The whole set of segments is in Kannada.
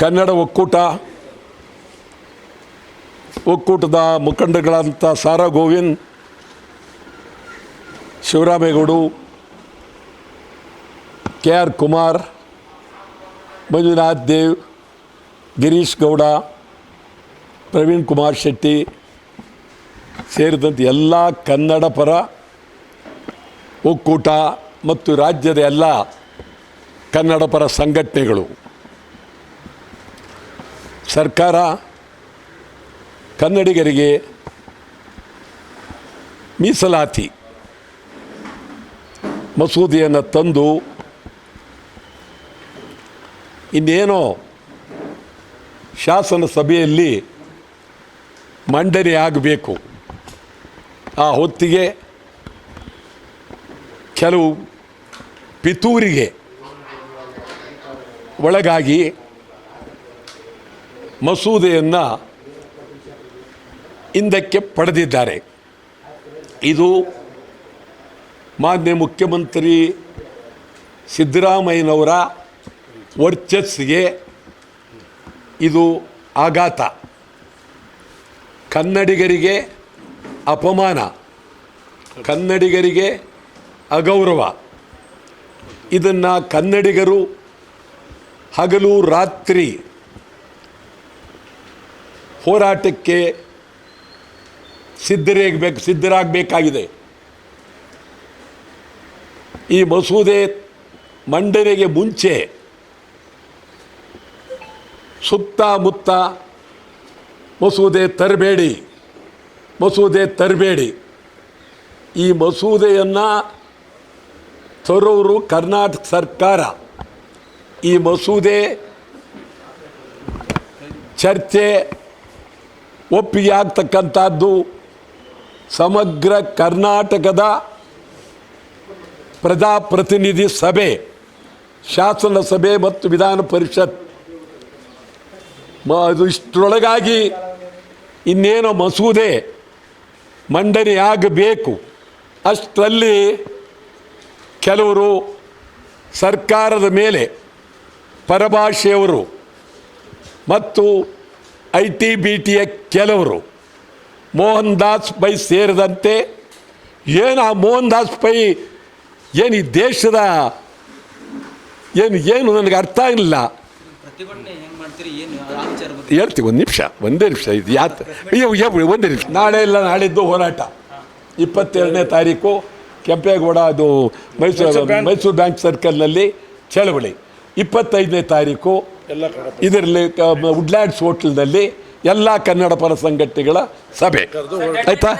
ಕನ್ನಡ ಒಕ್ಕೂಟ, ಒಕ್ಕೂಟದ ಮುಖಂಡಗಳಂಥ ಸಾರಾ ಗೋವಿಂದ್ ಶಿವರಾಮೇಗೌಡು ಕೆ ಆರ್ ಕುಮಾರ್, ಮಂಜುನಾಥ್ ದೇವ್, ಗಿರೀಶ್ ಗೌಡ, ಪ್ರವೀಣ್ ಕುಮಾರ್ ಶೆಟ್ಟಿ ಸೇರಿದಂತೆ ಎಲ್ಲ ಕನ್ನಡ ಪರ ಒಕ್ಕೂಟ ಮತ್ತು ರಾಜ್ಯದ ಎಲ್ಲ ಕನ್ನಡ ಪರ ಸಂಘಟನೆಗಳು. ಸರ್ಕಾರ ಕನ್ನಡಿಗರಿಗೆ ಮೀಸಲಾತಿ ಮಸೂದೆಯನ್ನು ತಂದು ಇನ್ನೇನೋ ಶಾಸನ ಸಭೆಯಲ್ಲಿ ಮಂಡನೆ ಆಗಬೇಕು. ಆ ಹೊತ್ತಿಗೆ ಕೆಲವು ಪಿತೂರಿಗೆ ಒಳಗಾಗಿ ಮಸೂದೆಯನ್ನು ಹಿಂದಕ್ಕೆ ಪಡೆದಿದ್ದಾರೆ. ಇದು ಮಾನ್ಯ ಮುಖ್ಯಮಂತ್ರಿ ಸಿದ್ದರಾಮಯ್ಯನವರ ವರ್ಚಸ್ಸಿಗೆ ಇದು ಆಘಾತ. ಕನ್ನಡಿಗರಿಗೆ ಅಪಮಾನ. ಕನ್ನಡಿಗರಿಗೆ ಅಗೌರವ. ಇದನ್ನು ಕನ್ನಡಿಗರು ಹಗಲು ರಾತ್ರಿ ಹೋರಾಟಕ್ಕೆ ಸಿದ್ಧರಾಗಬೇಕು, ಸಿದ್ಧರಾಗಬೇಕಾಗಿದೆ. ಈ ಮಸೂದೆ ಮಂಡನೆಗೆ ಮುಂಚೆ ಸುತ್ತಮುತ್ತ ಮಸೂದೆ ತರಬೇಡಿ ಮಸೂದೆ ತರಬೇಡಿ. ಈ ಮಸೂದೆಯನ್ನು ತರೋರು ಕರ್ನಾಟಕ ಸರ್ಕಾರ. ಈ ಮಸೂದೆ ಚರ್ಚೆ ಒಪ್ಪಿಗೆ ಆಗ್ತಕ್ಕಂಥದ್ದು ಸಮಗ್ರ ಕರ್ನಾಟಕದ ಪ್ರಜಾಪ್ರತಿನಿಧಿ ಸಭೆ, ಶಾಸನ ಸಭೆ ಮತ್ತು ವಿಧಾನ ಪರಿಷತ್. ಅದು ಇಷ್ಟರೊಳಗಾಗಿ ಇನ್ನೇನೋ ಮಸೂದೆ ಮಂಡನೆಯಾಗಬೇಕು. ಅಷ್ಟರಲ್ಲಿ ಕೆಲವರು ಸರ್ಕಾರದ ಮೇಲೆ ಪರಭಾಷೆಯವರು ಮತ್ತು ಐ ಟಿ ಬಿ ಟಿಯ ಕೆಲವರು ಮೋಹನ್ ದಾಸ್ ಪೈ ಸೇರಿದಂತೆ ಏನು ಆ ಮೋಹನ್ ದಾಸ್ ಪೈ ಏನು ಈ ದೇಶದ ಏನು ಏನು ನನಗೆ ಅರ್ಥ ಆಗಲಿಲ್ಲ. ಪ್ರತಿಭಟನೆ ಹೆಂಗ್ ಮಾಡ್ತೀರಿ? ಏನು ಆ ವಿಚಾರ ಬಗ್ಗೆ? ಹೇಳ್ತೀವಿ ಒಂದು ನಿಮಿಷ ಒಂದೇ ನಿಮಿಷ ಇದು ಯಾತ ಒಂದೇ ನಿಮಿಷ. ನಾಳೆ ಇಲ್ಲ ನಾಳಿದ್ದು ಹೋರಾಟ. ಇಪ್ಪತ್ತೆರಡನೇ ತಾರೀಕು ಕೆಂಪೇಗೌಡ ಅದು ಮೈಸೂರು ಮೈಸೂರು ಬ್ಯಾಂಕ್ ಸರ್ಕಲ್ನಲ್ಲಿ ಚಳವಳಿ. ಇಪ್ಪತ್ತೈದನೇ ತಾರೀಕು ಇದರಲ್ಲಿ ವುಡ್ಲ್ಯಾಂಡ್ಸ್ ಹೋಟ್ಲ್ನಲ್ಲಿ ಎಲ್ಲ ಕನ್ನಡ ಪರ ಸಂಘಟನೆಗಳ ಸಭೆ. ಆಯ್ತಾ?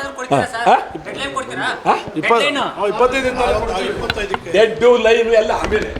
ಡೆಡ್ ಲೈನ್ ಎಲ್ಲ ಆಮೇಲೆ.